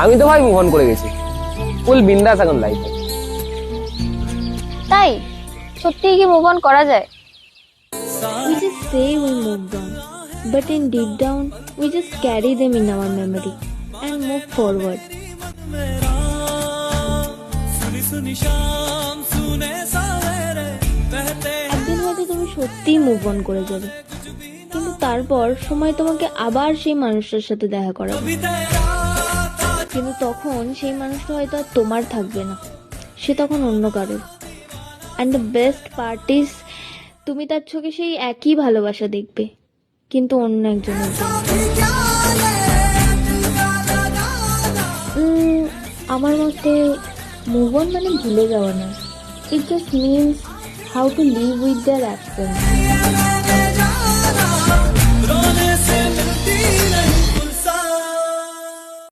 আমি তো ভাই মুভ অন করে গেছি। ফুল বিন্দাস এখন লাইফে তাই? সত্যিই কি মুভ অন করা যায়? We just say we moved on, but in deep down, we just carry them in our memory and move forward. একদিন হয়তো তুমি সত্যিই মুভ অন করে যাবে কিন্তু তারপর সময় তোমাকে আবার সেই মানুষটার সাথে দেখা করাবে। কিন্তু তখন সেই মানুষটা হয়তো আর তোমার থাকবে না। সে তখন অন্য কারোর। অ্যান্ড দ্য বেস্ট পার্ট তুমি তার চোখে সেই একই ভালোবাসা দেখবে, কিন্তু অন্য একজনের আমার মতে মুভ মানে ভুলে যাওয়া না it just means how to live with their absence